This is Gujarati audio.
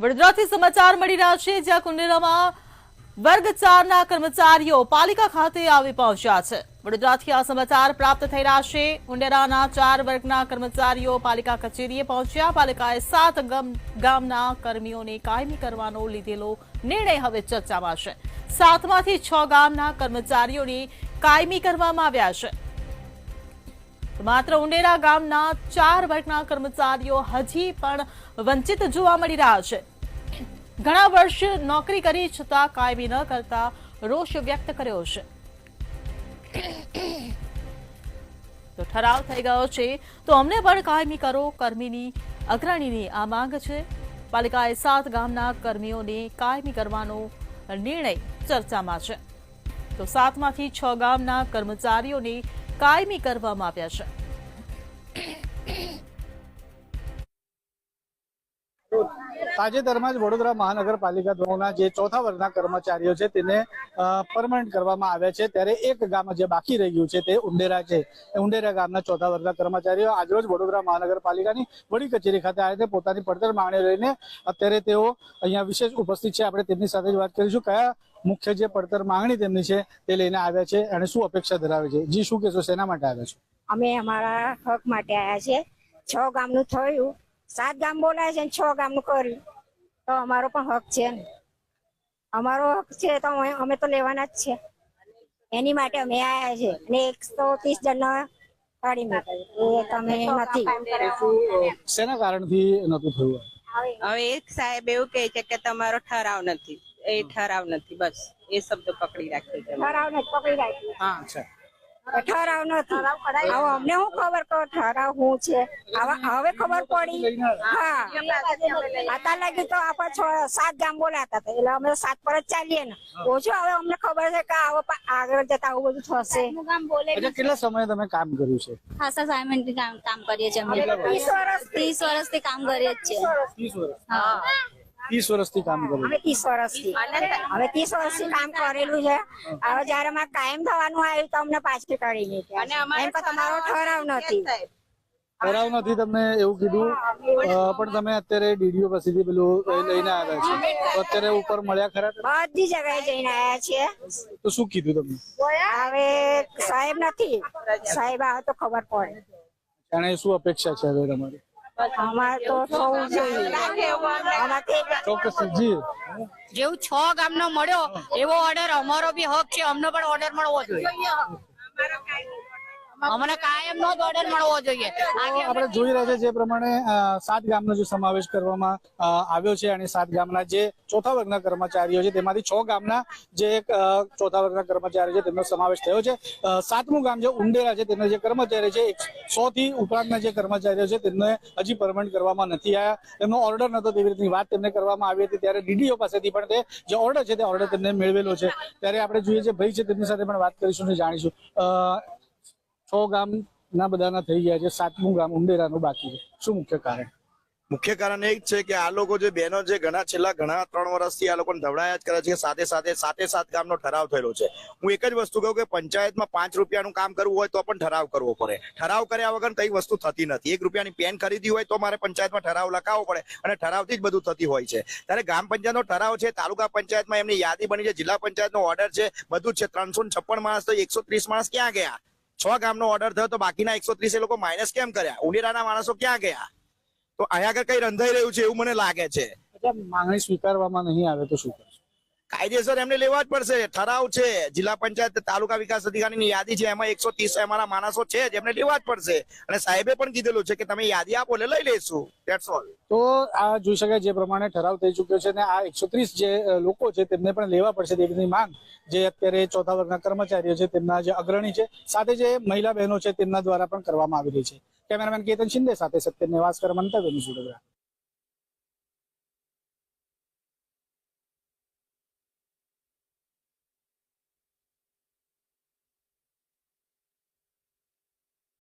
વડોદરાથી સમાચાર મળી રહ્યા છે, જ્યાં કુંડેરામાં વર્ગ ચારના કર્મચારીઓ પાલિકા ખાતે આવી પહોંચ્યા છે. વડોદરાથી આ સમાચાર પ્રાપ્ત થઈ રહ્યા છે. ઉંડેરાના ચાર વર્ગના કર્મચારીઓ પાલિકા કચેરીએ પહોંચ્યા. પાલિકાએ સાત ગામ- ગામના કર્મીઓને કાયમી કરવાનો લીધેલો નિર્ણય હવે ચર્ચામાં છે. સાતમાંથી છ ગામના કર્મચારીઓને કાયમી કરવામાં આવ્યા છે. માત્ર ઉંડેરા ગામના ચાર વર્ગના કર્મચારીઓ હજી પણ વંચિત જોવા મળી રહ્યા છે. ઘણા વર્ષ નોકરી કરી છતાં કાયમી ન કરતા રોષ વ્યક્ત કર્યો છે. તો ઠરાવ થઈ ગયો છે. તો અમને પણ કાયમી કરો, કર્મીની અગ્રણીની આ માંગ છે. પાલિકાએ સાત ગામના કર્મીઓને કાયમી કરવાનો નિર્ણય ચર્ચામાં છે. તો સાતમાંથી છ ગામના કર્મચારીઓને કાયમી કરવામાં આવ્યા છે. તાજેતરમાં જ વડોદરા મહાનગરપાલિકા દ્વારા જે ચોથા વર્ગના કર્મચારીઓ છે તેને પરમનન્ટ કરવામાં આવ્યા છે. ત્યારે એક ગામ જે બાકી રહી ગયું છે તે ઉંડેરા છે. ઉંડેરા ગામના ચોથા વર્ગના કર્મચારીઓ આજરોજ વડોદરા મહાનગરપાલિકાની વડી કચેરી ખાતે આવ્યા છે. પોતાની પડતર માંગણી લઈને અત્યારે તેઓ અહીંયા વિશેષ ઉપસ્થિત છે. આપણે તેમની સાથે જ વાત કરીશું. કયા મુખ્ય જે પડતર માંગણી તેમની છે તે લઈને આવ્યા છે અને શું અપેક્ષા ધરાવે છે? જી, શું કહેશો? શેના માટે આવ્યા છો? અમે અમારા હક માટે આવ્યા છે. છ ગામનું થયું. સાત ગામ બોલાય છે ને છ ગામનું કર્યું. તો અમારો પણ હક છે ને. અમારો હક છે તો અમે તો લેવાના જ છે. એની માટે અમે આવ્યા છે. અને એકસો ત્રીસ જણના કાઢી મૂક્યો એ તમે નથી. શેના કારણથી નતું થયું હવે એક સાહેબ એવું કહે છે કે તમારો ઠરાવ નથી. એ ઠરાવ નથી બસ. એ શબ્દ પકડી રાખ્યો છે. ઠરાવ નથી પકડી રાખ્યો. હા અચ્છા. ઠરાવ નથી. હવે અમને શું ખબર કે ઠરાવ શું છે? હવે હવે ખબર પડી? હા. અત્યાર લાગી તો આપણે છ સાત ગામ બોલાતા હતા. એટલે અમે સાત પર જ ચાલીએ ને. ઓછું હવે અમને ખબર છે કે હવે આગળ જતા આવું બધું થશે. કેટલા સમય તમે કામ કર્યું છે? ખાસા સાયમનથી કામ કામ કરીએ છીએ અમે. ત્રીસ વર્ષ ત્રીસ વર્ષથી કામ કરીએ જ છીએ. ત્રીસ વર્ષ હા. ત્રીસ વર્ષથી કામ કર્યું અમે ત્રીસ વર્ષથી. હવે ત્રીસ વર્ષથી કામ કરેલું છે. હવે જયારે અમારે કાયમ થવાનું આવ્યું તો અમને પાછી કરી લીધી એમ કે તમારો ઠરાવ નથી. ઠરાવ નથી તમને એવું કીધું? પણ તમે અત્યારે ડીડીઓ પાસેથી પેલું લઈને આવ્યા છે. તો અત્યારે ઉપર મળ્યા ખરા? બધી જગ્યાએ જઈને આવ્યા છીએ. તો શું કીધું તમને? હવે સાહેબ નથી. સાહેબ આવે તો ખબર પડે. અને શું અપેક્ષા છે હવે તમારી? અમારે તો થવું જોઈએ. ચોક્કસ જી. જેવું છ ગામનો મળ્યો એવો ઓર્ડર અમારો બી હક છે અમને પણ ઓર્ડર મળવો જોઈએ. અમને કાયમ નો ઓર્ડર મળવો જોઈએ. આપણે જોઈ રહ્યા છે જે પ્રમાણે સાત ગામનો જે સમાવેશ કરવામાં આવ્યો છે અને સાત ગામના જે ચોથા વર્ગના કર્મચારીઓ છે તેમાંથી છ ગામના જે ચોથા વર્ગના કર્મચારીઓ છે તેમનો સમાવેશ થયો છે. સાતમું ગામ જે ઉંડેરા છે તેમના જે કર્મચારી છે સો થી ઉપરાંતના જે કર્મચારીઓ છે તેમને હજી પરમેન્ટ કરવામાં નથી આવ્યા તેમનો ઓર્ડર નતો તેવી રીતની વાત તેમને કરવામાં આવી હતી ત્યારે ડીડીઓ પાસેથી પણ તે જે ઓર્ડર છે તે ઓર્ડર તેમને મેળવેલો છે. ત્યારે આપણે જોઈએ છે ભાઈ છે તેમની સાથે પણ વાત કરીશું અને જાણીશું. છ ગામ ના બધાના થઈ ગયા છે, સાતમું ગામ ઉંડેરાનું બાકી છે. શું મુખ્ય કારણ? મુખ્ય કારણ એ જ છે કે આ લોકો જે બહેનો જે ઘણા છેલ્લા ઘણા ત્રણ વર્ષથી આ લોકોને ધવડાયા જ કરે છે સાથે સાથે સાથે સાત ગામનો ઠરાવ થયેલો છે. હું એક જ વસ્તુ કહું કે પંચાયતમાં પાંચ રૂપિયાનું કામ કરવું હોય તો પણ ઠરાવ કરવો પડે. ઠરાવ કર્યા વગર કઈ વસ્તુ થતી નથી. એક રૂપિયાની પેન ખરીદી હોય તો મારે પંચાયતમાં ઠરાવ લખાવવો પડે અને ઠરાવથી જ બધું થતી હોય છે. ત્યારે ગ્રામ પંચાયતનો ઠરાવ છે, તાલુકા પંચાયતમાં એમની યાદી બની છે, જિલ્લા પંચાયતનો ઓર્ડર છે, બધું જ છે. ત્રણસો છપ્પન માણસ તો એકસો ત્રીસ માણસ ક્યાં ગયા? છ ગામનો ઓર્ડર થયો તો બાકીના એકસો ત્રીસ એ લોકો માઇનસ કેમ કર્યા? ઉંડેરાના માણસો ક્યાં ગયા? તો અહીંયા આગળ કઈ રંધાઈ રહ્યું છે એવું મને લાગે છે. માંગણી સ્વીકારવામાં નહીં આવે તો શું કાયદેસર એમને લેવા જ પડશે. ઠરાવ છે. જિલ્લા પંચાયત તાલુકા વિકાસ અધિકારીની યાદી છે. એમાં એકસો ત્રીસ અમારા માણસો છે જ. એમને લેવા જ પડશે. અને સાહેબે પણ કીધેલું છે કે તમે યાદી આપો એટલે લઈ લઈશું. દેટ્સ ઓલ તો આ જોઈ શકાય જે પ્રમાણે ઠરાવ થઈ ચુક્યો છે ને આ એકસો ત્રીસ જે લોકો છે તેમને પણ લેવા પડશે તેની માંગ. જે અત્યારે ચોથા વર્ગના કર્મચારીઓ છે તેમના જે અગ્રણી છે, સાથે જે મહિલા બહેનો છે તેમના દ્વારા પણ કરવામાં આવી રહી છે. કેમેરામેન કેતન શિંદે સાથે સત્ય નિવાસકર મંતવ્ય ન્યૂઝ વડોદરા.